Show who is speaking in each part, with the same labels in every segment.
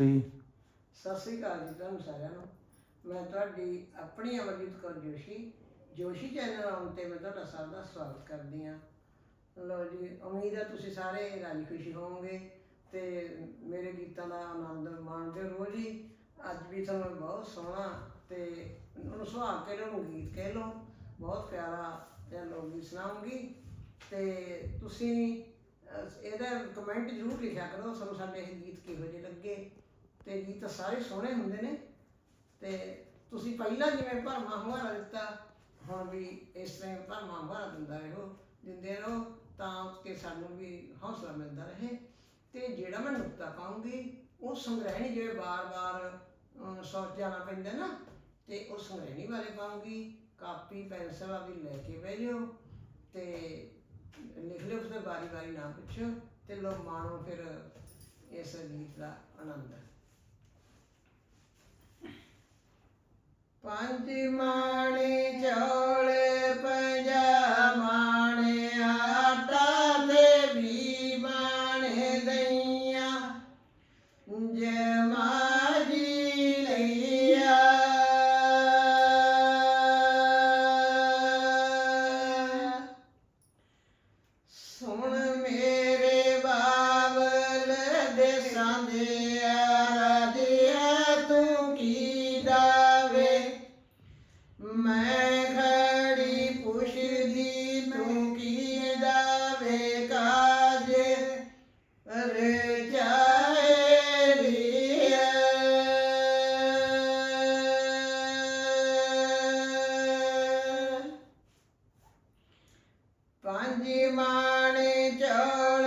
Speaker 1: ਸ੍ਰੀ
Speaker 2: ਸਤਿ ਸ੍ਰੀ ਅਕਾਲ ਜੀ ਤੁਹਾਨੂੰ ਸਾਰਿਆਂ ਨੂੰ। ਮੈਂ ਤੁਹਾਡੀ ਆਪਣੀ ਅਮਰਜੀਤ ਕੌਰ ਜੋਸ਼ੀ ਜੋਸ਼ੀ ਚੈਨਲ ਆਉਣ ਤੇ ਮੈਂ ਤੁਹਾਡਾ ਸਭ ਦਾ ਸਵਾਗਤ ਕਰਦੀ ਹਾਂ। ਲੋ ਜੀ, ਉਮੀਦ ਹੈ ਤੁਸੀਂ ਸਾਰੇ ਰਾਜੀ ਖੁਸ਼ੀ ਹੋਵੋਗੇ ਤੇ ਮੇਰੇ ਗੀਤਾਂ ਦਾ ਆਨੰਦ ਮਾਣਦੇ ਰੋਜ਼ ਜੀ। ਅੱਜ ਵੀ ਤੁਹਾਨੂੰ ਬਹੁਤ ਸੋਹਣਾ ਤੇ ਉਹਨੂੰ ਸੁਹਾਗ ਕੇ ਲਓ ਗੀਤ ਕਹਿ ਲਓ। ਬਹੁਤ ਪਿਆਰਾ ਜਿਹਾ ਲੋਕ ਗੀਤ ਸੁਣਾਉਂਗੀ। ਤੇ ਤੁਸੀਂ ਇਹਦਾ ਕਮੈਂਟ ਜ਼ਰੂਰ ਲਿਖਿਆ ਕਰੋ, ਸਾਨੂੰ ਸਾਡੇ ਇਹ ਗੀਤ ਕਿਹੋ ਜਿਹੇ ਲੱਗੇ। ਤੇ ਗੀਤ ਸਾਰੇ ਸੋਹਣੇ ਹੁੰਦੇ ਨੇ। ਤੇ ਤੁਸੀਂ ਪਹਿਲਾਂ ਜਿਵੇਂ ਭਰਮਾ ਹੁਆਰਾ ਦਿੱਤਾ, ਹੁਣ ਵੀ ਇਸ ਤਰ੍ਹਾਂ ਹੀ ਭਰਮਾ ਹੁਆਰਾ ਦਿੰਦਾ ਰਹੋ। ਦਿੰਦੇ ਰਹੋ ਤਾਂ ਕਿ ਸਾਨੂੰ ਵੀ ਹੌਸਲਾ ਮਿਲਦਾ ਰਹੇ। ਤੇ ਜਿਹੜਾ ਮੈਂ ਨੁਕਤਾ ਪਾਉਂਗੀ, ਉਹ ਸੰਗ੍ਰਹਿਣੀ ਜਿਵੇਂ ਬਾਰ-ਬਾਰ ਸੋਚ ਜਾਣਾ ਪੈਂਦਾ ਨਾ, ਤੇ ਉਹ ਸੰਗ੍ਰਹਿਣੀ ਬਾਰੇ ਪਾਉਂਗੀ। ਕਾਪੀ, ਪੈਨਸਲ ਵੀ ਲੈ ਕੇ ਬਹਿ ਜਾਓ ਤੇ ਲਿਖ ਲਿਓ, ਫਿਰ ਵਾਰੀ-ਵਾਰੀ ਨਾ ਪੁੱਛੋ ਤੇ ਲੋ ਮਾਣੋ ਫਿਰ ਇਸ ਗੀਤ ਦਾ ਆਨੰਦ। ਪੰਜ ਮਾਣੇ ਚੌਲ ਪੰਜਾ ਮੈਂ ਖੜੀ ਪੁੱਛਦੀ ਤੂੰ ਕੀ ਦਾਵੇ ਕਾਜ? ਰਜਾਏ ਲਿਆ ਪੰਜ ਮਾਣੇ ਚੌਲ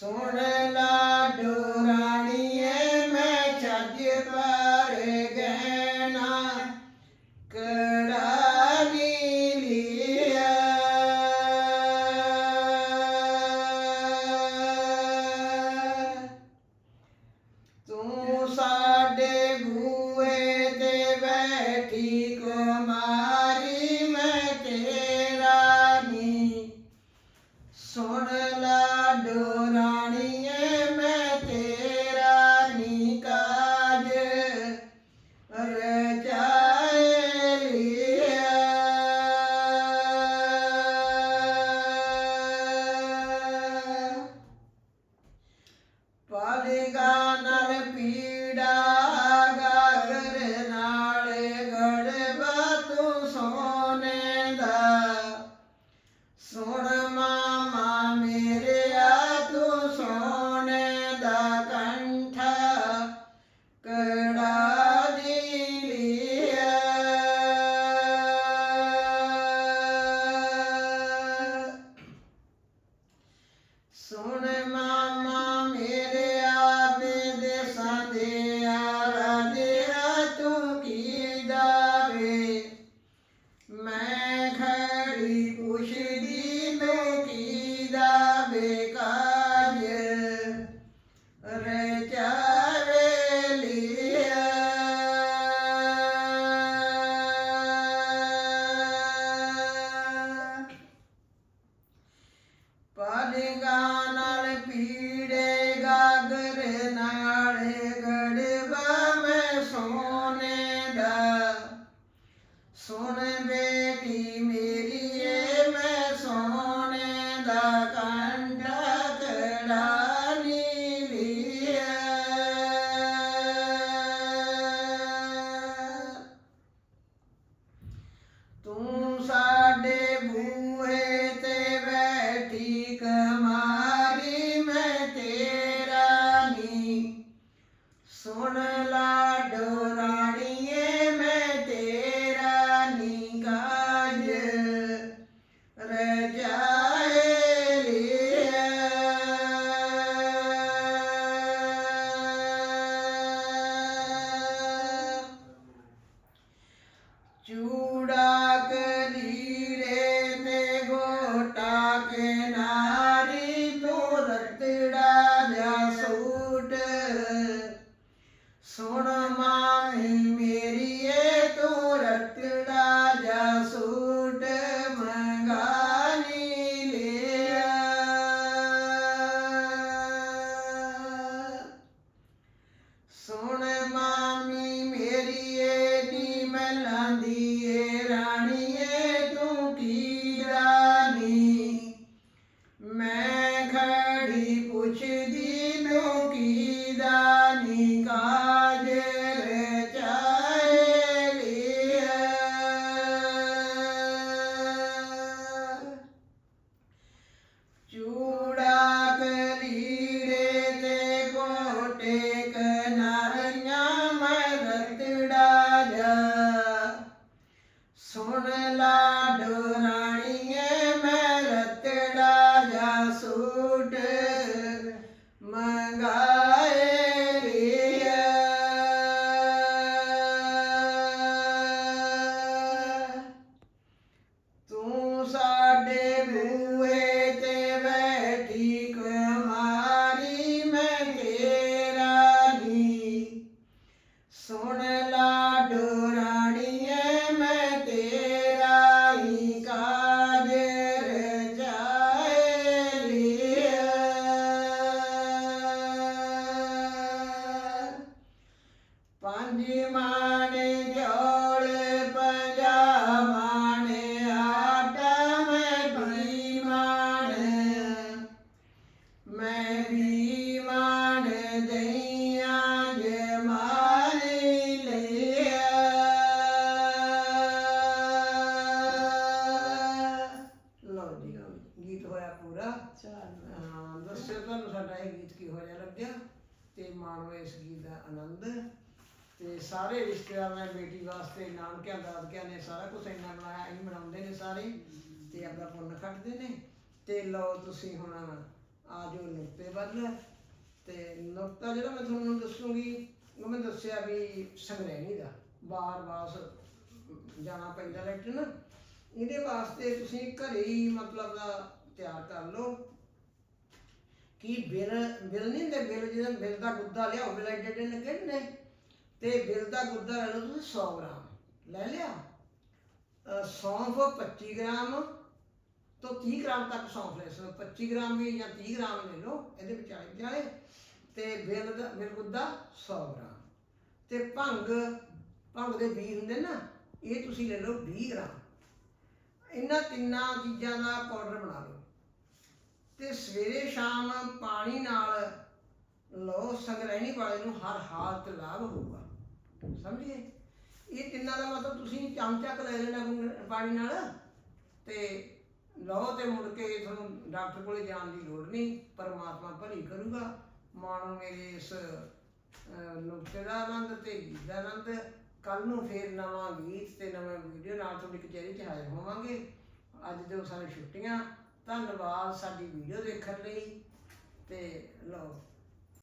Speaker 2: ਸੁਣ ਸੁਣ ਮਾਮਾ ਮੇਰੇ ਆਪੇ ਦੇਸਾਂ ਦੇ ਆਰਾਧਿਆ ਤੂੰ ਕੀ ਦਾਵੇ ਮੈਂ ਖੜੀ ਪੁੱਛਦੀ ਮੈਂ ਕੀ ਦਾਵੇ ਕਾਜ ਰਚਾ ਸਾਡੇ ਬੂਹੇ ਲਓ ਜੀ ਗੀਤ ਹੋਇਆ ਪੂਰਾ। ਹਾਂ, ਦੱਸਿਓ ਤੁਹਾਨੂੰ ਸਾਡਾ ਇਹ ਗੀਤ ਕੀ ਹੋਇਆ ਲੱਗਿਆ? ਤੇ ਮਾਣੋ ਇਸ ਗੀਤ ਦਾ ਆਨੰਦ। ਤੇ ਸਾਰੇ ਰਿਸ਼ਤੇਦਾਰਾਂ ਨੇ ਬੇਟੀ ਵਾਸਤੇ ਨਾਨਕਿਆਂ ਦਾਦਕਿਆਂ ਨੇ ਸਾਰਾ ਕੁਝ ਇੰਨਾ ਬਣਾਇਆ ਅਸੀਂ ਬਣਾਉਂਦੇ ਨੇ ਸਾਰੇ। ਤੇ ਆਪਣਾ ਪੁੰਨ ਕੱਢਦੇ ਨੇ। ਤੇ ਲਓ ਤੁਸੀਂ ਹੁਣ ਆ ਜੋ ਨੁਕਤੇ ਵੱਲ। ਤੇ ਨੁਕਤਾ ਜਿਹੜਾ ਮੈਂ ਤੁਹਾਨੂੰ ਦੱਸੂਗੀ ਉਹ ਮੈਂ ਦੱਸਿਆ ਵੀ ਸੰਗਰੈਣੀ ਦਾ। ਬਾਹਰ ਬਾਸ ਜਾਣਾ ਪੈਂਦਾ ਲੈਟਰਨ ਇਹਦੇ ਵਾਸਤੇ ਤੁਸੀਂ ਘਰੇ ਹੀ ਮਤਲਬ ਤਿਆਰ ਕਰ ਲਓ। ਕਿ ਬਿਲ ਬਿਲ ਨਹੀਂ ਹੁੰਦੇ, ਬਿਲ ਜਿਹਦਾ ਬਿਲ ਦਾ ਗੁੱਦਾ ਲਿਆਓ ਬਿਲ ਐਡੇ ਲੱਗੇ ਨੇ। ਤੇ ਬਿਲ ਦਾ ਗੁੱਦਾ ਲੈ ਲਓ ਤੁਸੀਂ 100 ਗ੍ਰਾਮ। ਲੈ ਲਿਆ? ਸੌਂਫ 25 ਗ੍ਰਾਮ ਤੋਂ 30 ਗ੍ਰਾਮ ਤੱਕ ਸੌਂਫ ਲੈ ਸਕਦੇ ਹੋ। 25 ਗ੍ਰਾਮ ਵੀ ਜਾਂ 30 ਗ੍ਰਾਮ ਲੈ ਲਓ, ਇਹਦੇ ਵਿਚਾਲੇ ਵਿਚਾਲੇ ਤੇ ਬਿਲ ਦਾ, ਬਿਲ ਗੁੱਦਾ 100 ਗ੍ਰਾਮ। ਤੇ ਭੰਗ ਭੰਗ ਦੇ ਬੀਜ ਹੁੰਦੇ ਨਾ ਇਹ ਤੁਸੀਂ ਲੈ ਲਓ 20 ਗ੍ਰਾਮ। ਇਹਨਾਂ ਤਿੰਨਾਂ ਚੀਜ਼ਾਂ ਦਾ ਪਾਊਡਰ ਬਣਾ ਲਓ। ਤੇ ਸਵੇਰੇ ਸ਼ਾਮ ਪਾਣੀ ਨਾਲ ਲਓ ਸੰਗ੍ਰਹਿਣੀ ਵਾਲੇ ਨੂੰ ਹਰ ਹਾਲਤ ਲਾਭ ਹੋਊਗਾ। ਸਮਝੇ? ਇਹ ਤਿੰਨਾਂ ਦਾ ਮਤਲਬ ਤੁਸੀਂ ਚਮਚਾ ਕੁ ਲੈ ਲੈਣਾ ਪਾਣੀ ਨਾਲ ਤੇ ਲਓ ਤੇ ਮੁੜ ਕੇ ਤੁਹਾਨੂੰ ਡਾਕਟਰ ਕੋਲੇ ਜਾਣ ਦੀ ਲੋੜ ਨਹੀਂ ਪਰਮਾਤਮਾ ਭਲੀ ਕਰੂਗਾ। ਮਾਣੋ ਮੇਰੇ ਇਸ ਅਹ, ਨੁਕਤੇ ਦਾ ਆਨੰਦ ਤੇ ਗੀਤ ਦਾ ਆਨੰਦ। ਕੱਲ ਨੂੰ ਫੇਰ ਨਵਾਂ ਗੀਤ ਤੇ ਨਵੇਂ ਵੀਡੀਓ ਨਾਲ ਤੁਹਾਡੀ ਕਚਹਿਰੀ 'ਚ ਹਾਜ਼ਰ ਹੋਵਾਂਗੇ। ਅੱਜ ਦਿਓ ਸਾਨੂੰ ਛੁੱਟੀਆਂ। ਧੰਨਵਾਦ ਸਾਡੀ ਵੀਡੀਓ ਦੇਖਣ ਲਈ। ਤੇ ਲਓ।